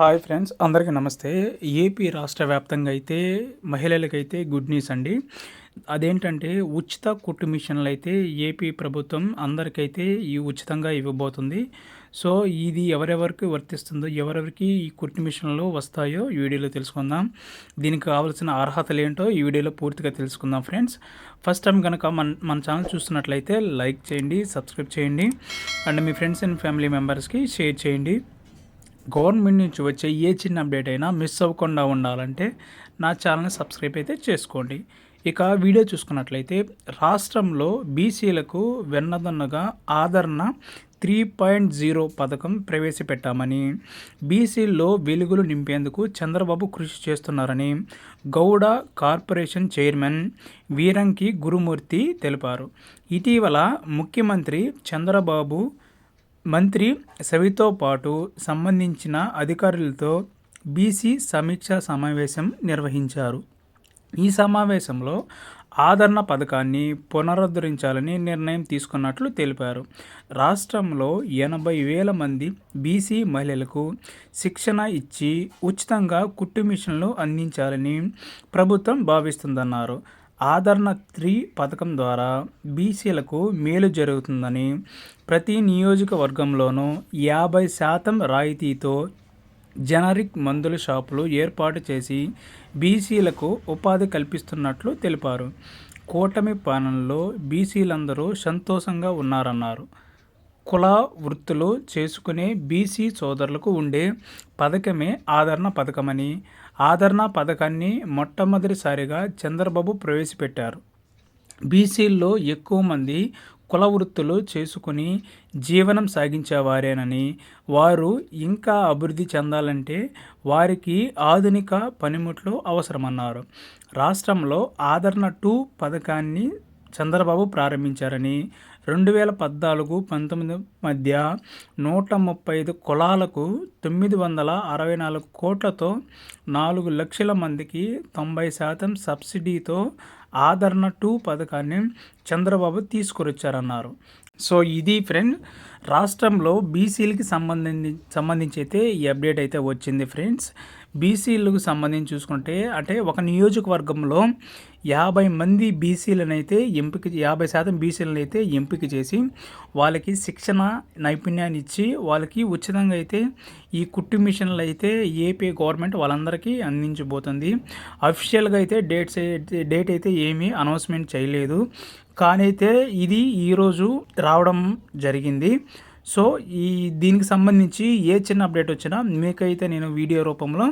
Hi friends అందరికీ నమస్తే. AP రాష్ట్ర వ్యాప్తంగా అయితే మహిళలకైతే గుడ్ న్యూస్ అండి. అదేంటంటే ఉచిత కుట్టు మిషన్లు అయితే ఏపీ ప్రభుత్వం అందరికైతే ఈ ఉచితంగా ఇవ్వబోతుంది. సో ఇది ఎవరెవరికి వర్తిస్తుందో ఎవరెవరికి ఈ కుట్టు మిషన్లు వస్తాయో ఈ వీడియోలో తెలుసుకుందాం. దీనికి కావాల్సిన అర్హతలు ఏంటో ఈ వీడియోలో పూర్తిగా తెలుసుకుందాం ఫ్రెండ్స్. ఫస్ట్ టైం కనుక మన మన ఛానల్ చూస్తున్నట్లయితే లైక్ చేయండి సబ్స్క్రైబ్ చేయండి. అండ్ మీ ఫ్రెండ్స్ అండ్ ఫ్యామిలీ మెంబర్స్కి షేర్ చేయండి. గవర్నమెంట్ నుంచి వచ్చే ఏ చిన్న అప్డేట్ అయినా మిస్ అవ్వకుండా ఉండాలంటే నా ఛానల్ని సబ్స్క్రైబ్ అయితే చేసుకోండి. ఇక వీడియో చూసుకున్నట్లయితే రాష్ట్రంలో బీసీలకు వెన్నదన్నగా ఆదరణ త్రీ పాయింట్ జీరో పథకం ప్రవేశపెట్టామని బీసీల్లో వెలుగులు నింపేందుకు చంద్రబాబు కృషి చేస్తున్నారని గౌడ కార్పొరేషన్ చైర్మన్ వీరంకి గురుమూర్తి తెలిపారు. ఇటీవల ముఖ్యమంత్రి చంద్రబాబు మంత్రి సవితో పాటు సంబంధించిన అధికారులతో బీసీ సమీక్షా సమావేశం నిర్వహించారు. ఈ సమావేశంలో ఆదరణ పథకాన్ని పునరుద్ధరించాలని నిర్ణయం తీసుకున్నట్లు తెలిపారు. రాష్ట్రంలో ఎనభై వేల మంది బీసీ మహిళలకు శిక్షణ ఇచ్చి ఉచితంగా కుట్టు మిషన్లు అందించాలని ప్రభుత్వం భావిస్తుందన్నారు. ఆదరణ త్రీ పథకం ద్వారా బీసీలకు మేలు జరుగుతుందని ప్రతి నియోజకవర్గంలోనూ యాభై శాతం రాయితీతో జనరిక్ మందుల షాపులు ఏర్పాటు చేసి బీసీలకు ఉపాధి కల్పిస్తున్నట్లు తెలిపారు. కూటమి పాలనలో బీసీలందరూ సంతోషంగా ఉన్నారన్నారు. కుల వృత్తులు చేసుకునే బీసీ సోదరులకు ఉండే పథకమే ఆదరణ పథకమని ఆదరణ పథకాన్ని మొట్టమొదటిసారిగా చంద్రబాబు ప్రవేశపెట్టారు. బీసీల్లో ఎక్కువ మంది కుల వృత్తులు చేసుకుని జీవనం సాగించేవారేనని వారు ఇంకా అభివృద్ధి చెందాలంటే వారికి ఆధునిక పనిముట్లు అవసరమన్నారు. రాష్ట్రంలో ఆదరణ టూ పథకాన్ని చంద్రబాబు ప్రారంభించారని రెండు వేల పద్నాలుగు పంతొమ్మిది మధ్య నూట ముప్పై ఐదు కులాలకు తొమ్మిది వందల అరవై నాలుగు కోట్లతో నాలుగు లక్షల మందికి తొంభై శాతం సబ్సిడీతో ఆదరణ టూ పథకాన్ని చంద్రబాబు తీసుకొచ్చారన్నారు సో ఇది ఫ్రెండ్ రాష్ట్రంలో బీసీలకి సంబంధించి సంబంధించి అయితే ఈ అప్డేట్ అయితే వచ్చింది ఫ్రెండ్స్. బీసీలకు సంబంధించి చూసుకుంటే అంటే ఒక నియోజకవర్గంలో యాభై మంది బీసీలను అయితే ఎంపిక యాభై శాతం బీసీలను అయితే ఎంపిక చేసి వాళ్ళకి శిక్షణ నైపుణ్యాన్ని ఇచ్చి వాళ్ళకి ఉచితంగా అయితే ఈ కుట్టు మిషన్లు అయితే ఏపీ గవర్నమెంట్ వాళ్ళందరికీ అందించబోతుంది. అఫిషియల్గా అయితే డేట్స్ డేట్ అయితే ఏమీ అనౌన్స్మెంట్ చేయలేదు. కానీ అయితే ఇది ఈరోజు రావడం జరిగింది. సో ఈ దీనికి సంబంధించి ఏ చిన్న అప్డేట్ వచ్చినా మీకైతే నేను వీడియో రూపంలో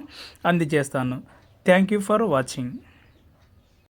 అందజేస్తాను థ్యాంక్ యూ ఫర్ వాచింగ్.